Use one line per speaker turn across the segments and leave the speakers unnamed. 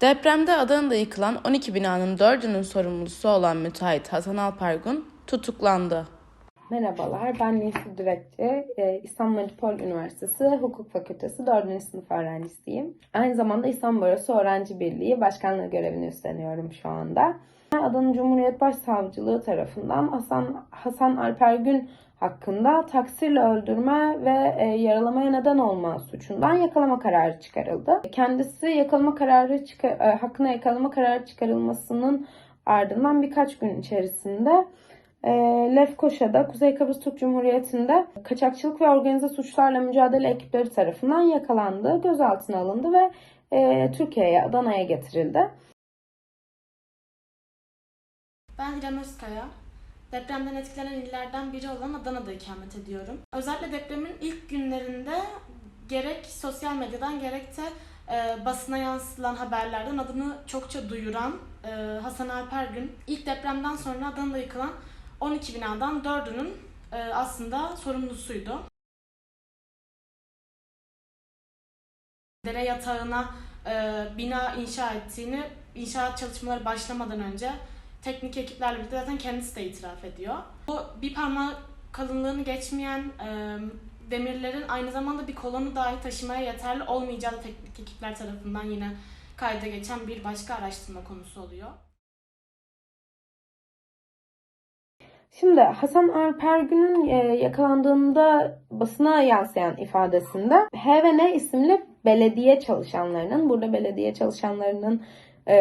Depremde Adana'da yıkılan 12 binanın 4'ünün sorumlusu olan müteahhit Hasan Alpergun tutuklandı.
Merhabalar, ben Nilsi Dürekçi. Ee, İstanbul Medipol Üniversitesi Hukuk Fakültesi 4. sınıf öğrencisiyim. Aynı zamanda İstanbul Barosu Öğrenci Birliği Başkanlığı görevini üstleniyorum şu anda. Adana Cumhuriyet Başsavcılığı tarafından Hasan, Hasan Alpergün hakkında taksirle öldürme ve e, yaralamaya neden olma suçundan yakalama kararı çıkarıldı. Kendisi yakalama kararı çıkar, e, hakkında yakalama kararı çıkarılmasının ardından birkaç gün içerisinde e, Lefkoşa'da Kuzey Kıbrıs Türk Cumhuriyeti'nde kaçakçılık ve organize suçlarla mücadele ekipleri tarafından yakalandı, gözaltına alındı ve e, Türkiye'ye, Adana'ya getirildi.
Ben İrem Özkaya. Depremden etkilenen illerden biri olan Adana'da ikamet ediyorum. Özellikle depremin ilk günlerinde gerek sosyal medyadan gerek de e, basına yansıtılan haberlerden adını çokça duyuran e, Hasan Alpergün ilk depremden sonra Adana'da yıkılan 12 binadan 4'ünün e, aslında sorumlusuydu. Dere yatağına e, bina inşa ettiğini inşaat çalışmaları başlamadan önce teknik ekiplerle birlikte zaten kendisi de itiraf ediyor. Bu bir parmak kalınlığını geçmeyen e, demirlerin aynı zamanda bir kolonu dahi taşımaya yeterli olmayacağı da teknik ekipler tarafından yine kayda geçen bir başka araştırma konusu oluyor.
Şimdi Hasan Alpergün'ün yakalandığında basına yansıyan ifadesinde H ve N isimli belediye çalışanlarının, burada belediye çalışanlarının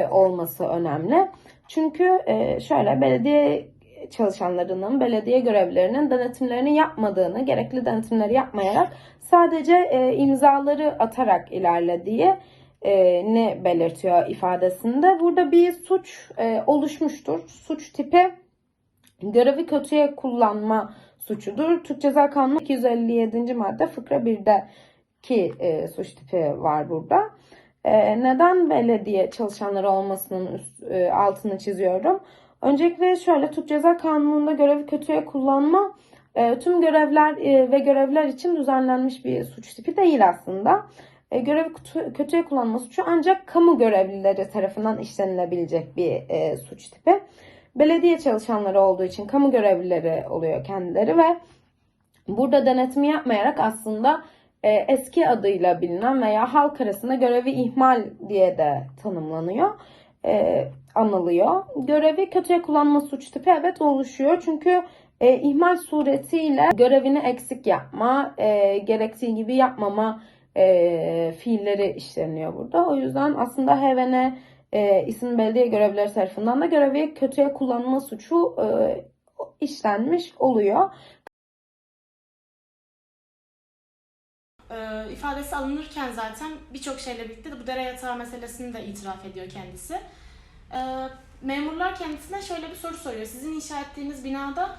olması önemli. Çünkü e, şöyle belediye çalışanlarının, belediye görevlilerinin denetimlerini yapmadığını, gerekli denetimleri yapmayarak sadece e, imzaları atarak ilerlediği e, ne belirtiyor ifadesinde. Burada bir suç e, oluşmuştur. Suç tipi görevi kötüye kullanma suçudur. Türk Ceza Kanunu 257. madde fıkra 1'deki e, suç tipi var burada. E, neden belediye çalışanları olmasının e, altını çiziyorum? Öncelikle şöyle Türk Ceza Kanunu'nda görevi kötüye kullanma e, tüm görevler e, ve görevler için düzenlenmiş bir suç tipi değil aslında. Görevi kötü, kötüye kullanma suçu ancak kamu görevlileri tarafından işlenilebilecek bir suç tipi. Belediye çalışanları olduğu için kamu görevlileri oluyor kendileri ve burada denetimi yapmayarak aslında e, eski adıyla bilinen veya halk arasında görevi ihmal diye de tanımlanıyor, e, anılıyor. Görevi kötüye kullanma suç tipi evet oluşuyor çünkü e, ihmal suretiyle görevini eksik yapma, e, gerektiği gibi yapmama e, fiilleri işleniyor burada. O yüzden aslında HVN e, isim belediye görevlileri tarafından da görevi kötüye kullanma suçu e, işlenmiş oluyor.
E, ifadesi alınırken zaten birçok şeyle birlikte de bu dere yatağı meselesini de itiraf ediyor kendisi. E, memurlar kendisine şöyle bir soru soruyor. Sizin inşa ettiğiniz binada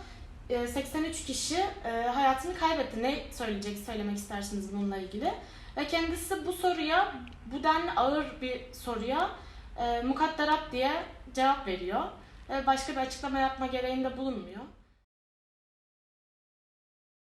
e, 83 kişi e, hayatını kaybetti. Ne söyleyecek, söylemek istersiniz bununla ilgili? Ve kendisi bu soruya, bu denli ağır bir soruya e, mukadderat diye cevap veriyor. E, başka bir açıklama yapma gereğinde bulunmuyor.